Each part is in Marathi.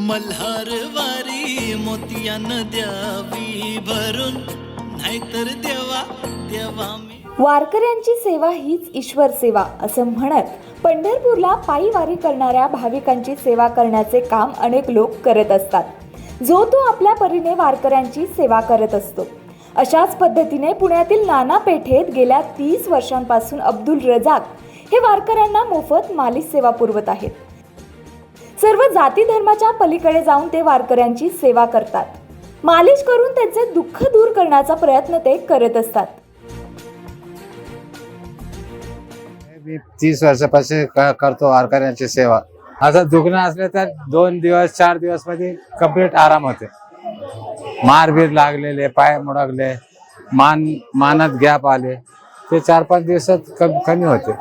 मल्हारवारी मोतियानं द्यावी भरून. नाहीतर देवा देवा मी. वारकऱ्यांची सेवा हीच ईश्वर सेवा असं म्हणत पंढरपूरला पायी वारी करणाऱ्या भाविकांची सेवा करण्याचे काम अनेक लोक करत असतात. जो तो आपल्या परीने वारकऱ्यांची सेवा करत असतो. अशाच पद्धतीने पुण्यातील नाना पेठेत गेल्या तीस वर्षांपासून अब्दुल रजाक हे वारकऱ्यांना मोफत मालिश सेवा पुरवत आहेत. सर्व जाती धर्माच्या पलीकडे जाऊन ते वारकऱ्यांची सेवा करतात. मालिश करून त्यांचे दुःख दूर करण्याचा प्रयत्न ते करत असतात. मी तीस वर्षापासून क- करतो वारकऱ्यांची सेवा. असं दुखणं असलं तर दोन दिवस चार दिवसमध्ये कंप्लीट आराम होते. मारबीर लागलेले पाय मुडकले मान मानात गॅप आले. ते चार पाच दिवसात कम कमी होते.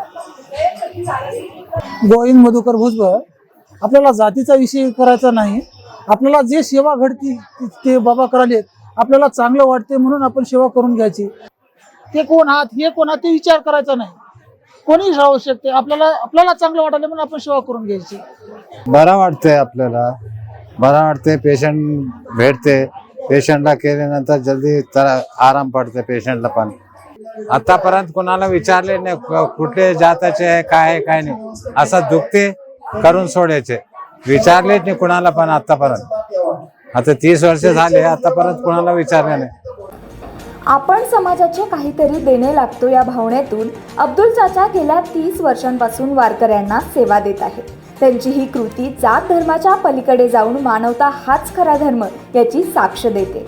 गोविंद मधुकर भुजबळ आपल्याला जातीचा विषय करायचा नाही. आपल्याला जे सेवा घडती ते बाबा करालेत आपल्याला चांगलं वाटते म्हणून आपण सेवा करून घ्यायची. ते कोण आहात हे कोण आहात ते विचार करायचा नाही. कोणी राहू शकते. आपल्याला आपल्याला चांगलं वाटायला म्हणून आपण सेवा करून घ्यायची. बरं वाटतंय आपल्याला. बरं वाटतंय पेशंट भेटते. पेशंटला केल्यानंतर जल्दी तर आराम पडते पेशंटला पण. आतापर्यंत कोणाला विचारले नाही कुठे जाताचे आहे काय आहे काय नाही. असं दुखते करून सोडायचे. विचारलेच नाही कुणाला पण आतापर्यंत. आता तीस वर्ष झाले आतापर्यंत कुणाला विचारले नाही. आपण समाजाचे काहीतरी देणे लागतो या भावनेतून. अब्दुल चाचा गेल्या तीस वर्षांपासून वारकऱ्यांना सेवा देत आहेत. त्यांची ही कृती जात धर्माच्या पलीकडे जाऊन मानवता हाच खरा धर्म याची साक्ष देते.